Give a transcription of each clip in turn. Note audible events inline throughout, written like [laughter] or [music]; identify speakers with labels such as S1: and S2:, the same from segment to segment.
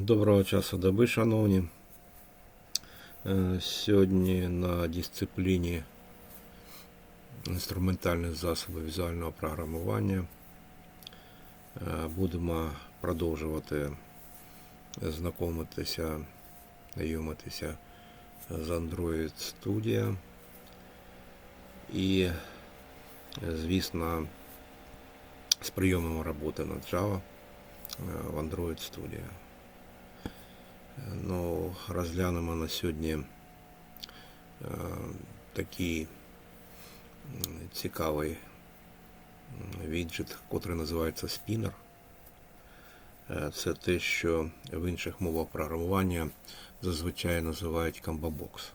S1: Доброго часу доби, шановні. Е, Сьогодні на дисципліні інструментальних засобів візуального програмування е, будемо продовжувати знайомитися, знайомитися з Android Studio і, звісно, з прийомом роботи на Java е, в Android Studio. Ну, розглянемо на сьогодні е, такий цікавий віджит, котрий називається Spinner. Е, Це те, що в інших мовах програмування зазвичай називають Combobox.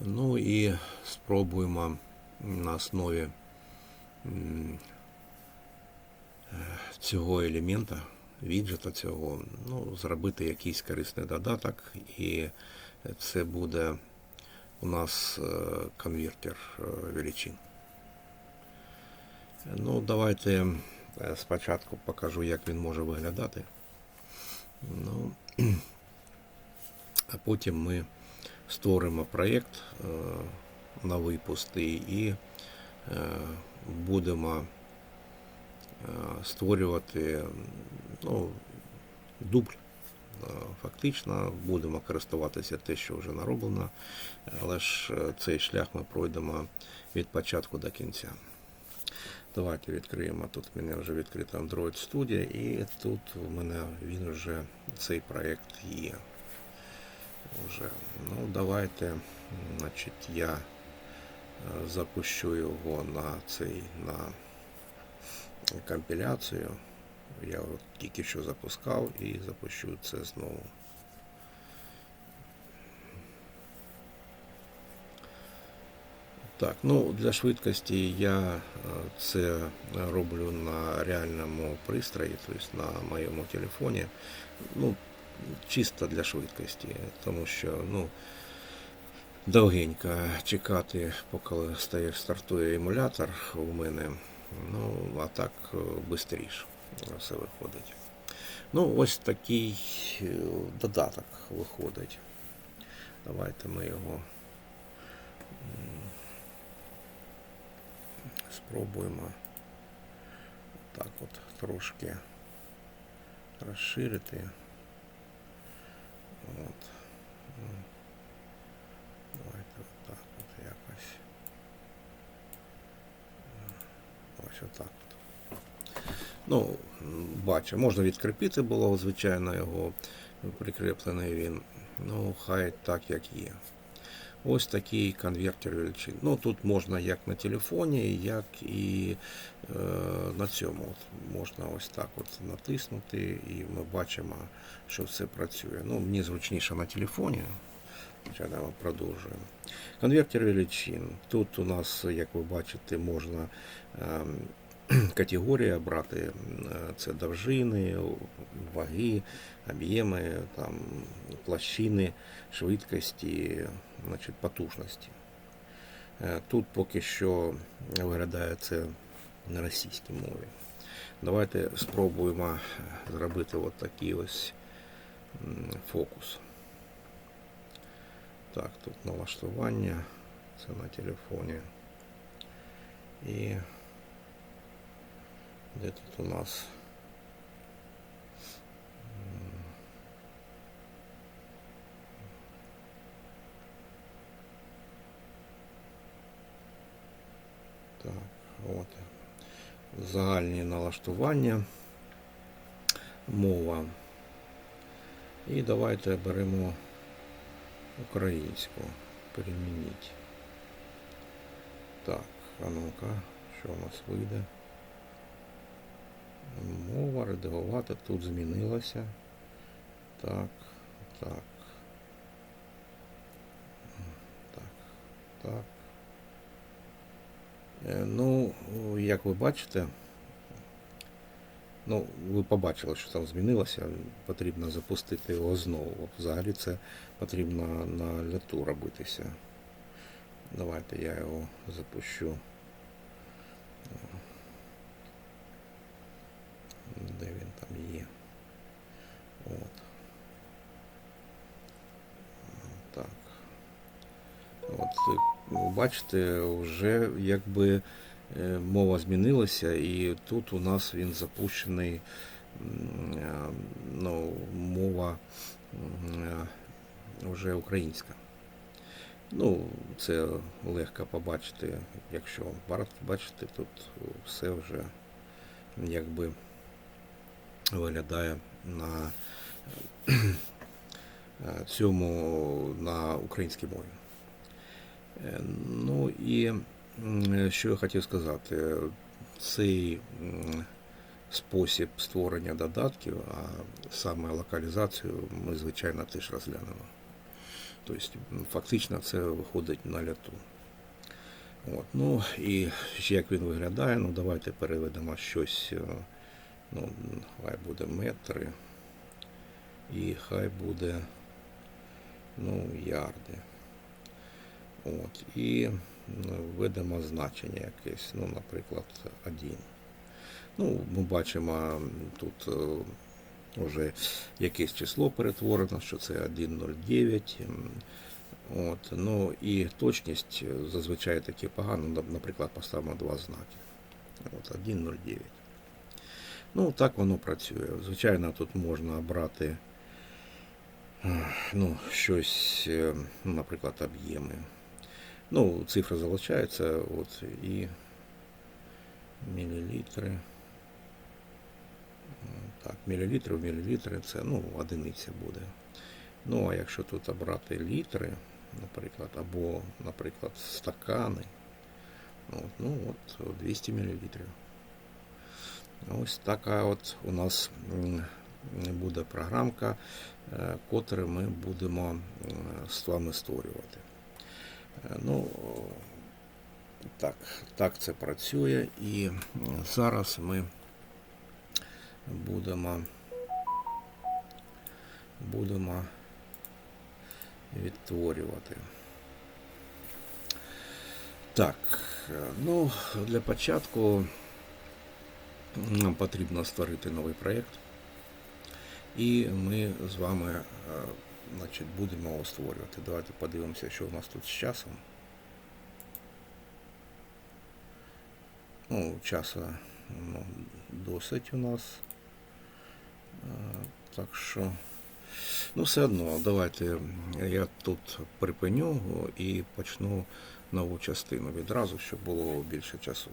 S1: Ну і спробуємо на основі е, цього елемента віджета цього, ну, зробити якийсь корисний додаток, і це буде у нас е, конвертер е, величин. Ну, давайте е, спочатку покажу, як він може виглядати. Ну, [clears throat] а потім ми створимо проєкт на випуск і будемо створювати ну, дубль. Е, Фактично будемо користуватися те, що вже нароблено, але ж е, цей шлях ми пройдемо від початку до кінця. Давайте відкриємо. Тут в мене вже відкрита Android Studio, і тут у мене він вже цей проєкт є. Вже. Ну, давайте, значить, я е, запущу його на цей на компіляцію. Я от тільки що запускав і запущу це знову. Так, ну для швидкості я е, це роблю на реальному пристрої, тобто на моєму телефоні. Ну, чисто для швидкості, тому що ну, довгенько чекати, поки стартує емулятор у мене. Ну, а так швидше все виходить. Ну, ось такий е, додаток виходить. Давайте ми його спробуємо так от трошки розширити. От. Ну, Давайте от так от якось. Ось отак от. Ну, бачу, можна відкріпити було, звичайно, його прикріплений він. Ну, хай так, як є. Ось такий конвертер величин. Ну, тут можна як на телефоні, як і е, на цьому. От можна ось так от натиснути, і ми бачимо, що все працює. Ну, мені зручніше на телефоні. Звичайно, ми продовжуємо. Конвертер величин. Тут у нас, як ви бачите, можна ем, [clears throat] категорія брати. Це довжини, ваги, об'єми, там, площини, швидкості, значить, потужності. Е, Тут поки що виглядає це на російській мові. Давайте спробуємо зробити от такий ось фокус. Так, тут налаштування, це на телефоні. І де тут у нас? Так, от. Загальні налаштування, мова. І давайте беремо українську. Перемініть. Так, а ну-ка, що у нас вийде? Редагувати тут змінилася. Так, так. Так, так. Е, Ну, як ви бачите, ну, ви побачили, що там змінилося. Потрібно запустити його знову. Взагалі це потрібно на льоту робитися. Давайте я його запущу. Де він там є? От. Так. От, ви бачите, вже якби е, мова змінилася, і тут у нас він запущений е, ну, мова е, вже українська. Ну, це легко побачити, якщо бачите, тут все вже якби виглядає на е, цьому на українській мові. Е, Ну і що я хотів сказати, цей спосіб створення додатків, а саме локалізацію, ми звичайно теж розглянемо. Тобто, фактично це виходить на ляту. От, ну і як він виглядає, ну давайте переведемо щось, е, ну, хай буде метри, і хай буде ну, ярди. От, і ну, введемо значення якесь, ну, наприклад, 1. Ну, ми бачимо тут е, вже якесь число перетворено, що це 1,09. От, ну і точність е, зазвичай таке погано, наприклад, поставимо два знаки. От, 1,09. Ну, так воно працює. Звичайно, тут можна обрати е, ну, щось, е, ну, наприклад, об'єми. Ну, цифри залишаються, от, і мілілітри. Так, мілілітри в мілілітри це ну, одиниця буде. Ну, а якщо тут обрати літри, наприклад, або, наприклад, стакани, от, ну от 200 мл. Ось така от у нас буде програмка, е, котру ми будемо з вами створювати. Е, Ну, так, так це працює. І зараз ми будемо будемо відтворювати. Так, е, ну, для початку нам потрібно створити новий проєкт. І ми з вами е, значить, будемо його створювати. Давайте подивимося, що у нас тут з часом. Ну, часу ну, досить у нас. Е, Так що, ну, все одно, давайте я тут припиню і почну нову частину відразу, щоб було більше часу.